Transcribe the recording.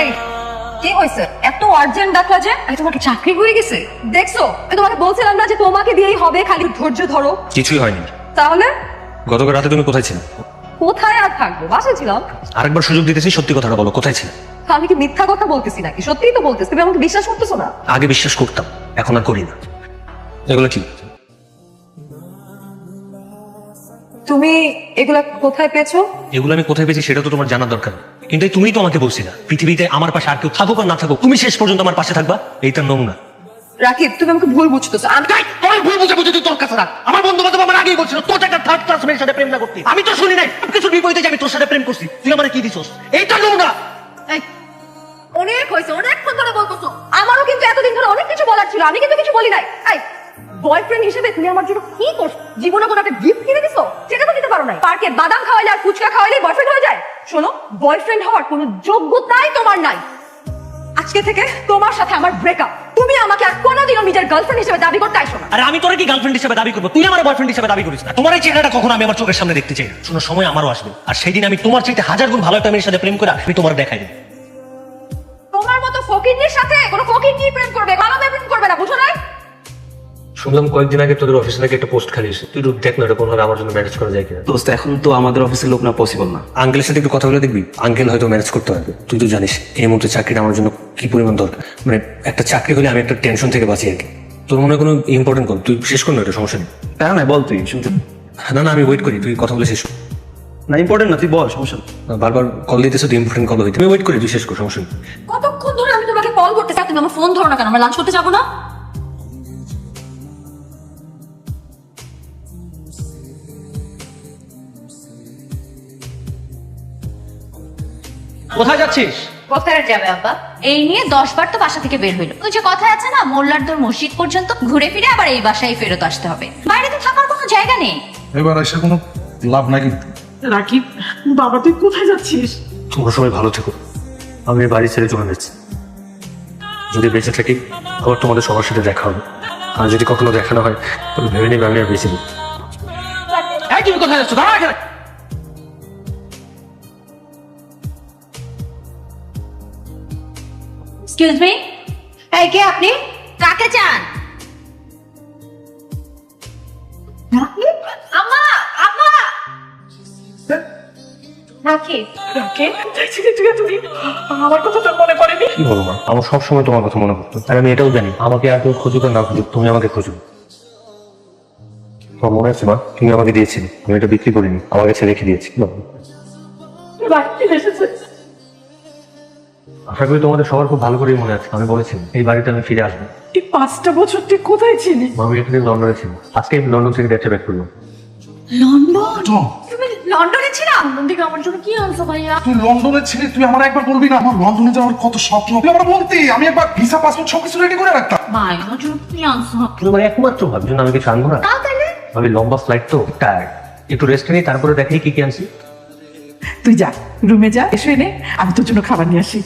এই কি হয়েছে এত আর্জেন্ট ডাকলা যে এই তোমাকে চাকরি হয়ে গেছে? দেখছ আমি তোমাকে বলছিলাম না যে তোমাকে দিয়েই হবে খালি ধৈর্য ধরো। কিছুই হয়নি। তাহলে? গতকাল রাতে তুমি কোথায় ছিলে? কোথায় আর থাকব? বাসায় ছিলাম। আরেকবার সুযোগ দিতেছি সত্যি কথাটা বলো কোথায় ছিলে? আমি কি মিথ্যা কথা বলতেছি নাকি? সত্যিই তো বলতেছি তুমি আমাকে বিশ্বাস করতেছো না? আগে বিশ্বাস করতাম এখন আর করি না। এগুলো কি? তুমি এগুলা কোথায় পেয়েছ? এগুলো আমি কোথায় পেয়েছি সেটা তো তোমার জানার দরকার নেই। কিন্তু তুমিই তো আমাকে বলছি না পৃথিবীতে আমার পাশে আর কেউ থাকুক আর না থাকুক তুমি শেষ পর্যন্ত আমার পাশে থাকবা এইটা নমুনা। রাকিব তুমি আমাকে ভুল বুঝতেছো আমি তোর ভুল বুঝে বুঝে তুই তোর কাছে রাখ। আমার বন্ধু বান্ধব আমার আগেই বলছিল তোর একটা থার্ড ক্লাস মেয়ের সাথে প্রেম না করতে। আমি তো শুনি নাই কিছু বিপরীতে আমি তোর সাথে প্রেম করছি। তুই আমার কি দিছস? এইটা নমুনা। অনেক হয়েছে অনেকক্ষণ ধরে বলতেছো। আমারও কিন্তু এতদিন ধরে অনেক কিছু বলার ছিল আমি কিন্তু কিছু বলি নাই। এই বয়ফ্রেন্ড হিসেবে তুমি আমার জন্য কি করছ? জীবনে কোনো একটা গিফট কিনে দিছো? সেটা তো দিতে পারো নাই। পার্কে বাদাম খাওয়াইলে আর ফুচকা খাওয়াইলে বয়ফ্রেন্ড হয়ে যায়। শোনো বয়ফ্রেন্ড হওয়ার কোনো যোগ্যতাই তোমার নাই। আজকে থেকে তোমার সাথে আমার ব্রেকআপ তুমি আমাকে আর কোনোদিনও নিজের গার্লফ্রেন্ড হিসেবে দাবি করতে আইসো না। আরে আমি তোর কি গার্লফ্রেন্ড হিসেবে দাবি করব? তুই আমার বয়ফ্রেন্ড হিসেবে দাবি করিস না। তোমার এই চেহারাটা কখনো আমি আমার চোখের সামনে দেখতে চাই না। শোনো সময় আমারও আসবে। আর সেই দিন আমি তোমার চাইতে হাজার গুণ ভালো একটা মেয়ের সাথে প্রেম করে আমি তোমার দেখাই দেবো। তোমার মতো ফকিরনির সাথে কোনো ফকিরনি প্রেম করবে? ভালো শুনলাম কয়েকদিন আগে তোদের অফিসে নাকি একটা পোস্ট খালি এসে। তুই দেখ না এটা কোনোভাবে আমার জন্য ম্যানেজ করা যায় কিনা। দোস্ত এখন তো আমাদের অফিসের লোক না পসিবল না। আঙ্কেলের সাথে একটু কথা বলে দেখবি? আঙ্কেল হয়তো ম্যানেজ করতে পারবে। তুই তো জানিস এই মুহূর্তে চাকরিটা আমার জন্য কি পরিমাণ দরকার? মানে একটা চাকরি হলে আমি একটা টেনশন থেকে বাঁচি আর কি। তোর মনে হয় কোনো ইম্পর্টেন্ট কোন তুই শেষ কর না এটা সমস্যা নেই। তাই না বল তুই শুনতে। না না আমি ওয়েট করি তুই কথা বলে শেষ কর। না ইম্পর্টেন্ট না তুই বল সমস্যা। বারবার কল দিতেছে তুই ইম্পর্টেন্ট কল হইতে। আমি ওয়েট করি তুই শেষ কর সমস্যা নেই। কতক্ষণ ধরে আমি তোমাকে কল করতে চাই? তুমি আমার ফোন ধরো না কেন? আমরা লাঞ্চ করতে যাব না? কোথায় যাচ্ছিস? কোথায় যাবে আব্বা? এই নিয়ে দশ বার তো বাসা থেকে বের হইল। ওই যে কথা আছে না মোল্লার তোর মসজিদ পর্যন্ত ঘুরে ফিরে আবার এই বাসায় ফেরত আসতে হবে। বাইরে তো থাকার কোনো জায়গা নেই। এবার এসে কোনো লাভ নাই কিন্তু রাকিব বাবা তুই কোথায় যাচ্ছিস? তোমরা সবাই ভালো থেকো। আমি এই বাড়ি ছেড়ে চলে যাচ্ছি। যদি বেঁচে থাকি আবার তোমাদের সবার সাথে দেখা হবে। আর যদি কখনো দেখা না হয় তবে ভেবে নেবে আমি আর বেঁচে নেই। কোথায় যাচ্ছ? দাঁড়া এক্সকিউজ মি এই কে আপনি? কাকে চান? আম্মা আম্মা! রাকিব রাকিব আমার কথা তোর মনে পড়েনি। কি বলো মা? আমার সবসময় তোমার কথা মনে পড়তো। আর আমি এটাও জানি আমাকে আর কেউ খুঁজুক আর না খুঁজুক তুমি আমাকে খুঁজো। তোমার মনে আছে মা? তুমি আমাকে দিয়েছিলে আমি এটা বিক্রি করিনি আমার কাছে রেখে দিয়েছি। এসেছে। আশা করি তোমাদের সবার খুব ভালো করেই মনে আছে। আমি বলেছি এই বাড়িতে আমি ফিরে আসব। এই পাঁচটা বছর তুই কোথায় ছিলি? আমি এতদিন লন্ডনে ছিল আজকে আমি লন্ডন থেকে দেখতে ব্যাক করলাম। লন্ডন? তুমি লন্ডনে ছিলা? লন্ডন থেকে আমার জন্য কি আনছো ভাইয়া? তুই লন্ডনে ছিলি তুই আমার একবার বলবি না? আমার লন্ডনে যাওয়ার কত স্বপ্ন? তুই আমার বলতি আমি একবার ভিসা পাসপোর্ট সবকিছু রেডি করে রাখতাম। ভাই আমার জন্য কি আনছো? আমার একমাত্র আমি কিছু আনব না? লম্বা ফ্লাইট তো টায়ার্ড একটু রেস্ট নিই তারপরে দেখাই কি কি আনছি। তুই যা রুমে যা এসে এনে আমি তোর জন্য খাবার নিয়ে আসি।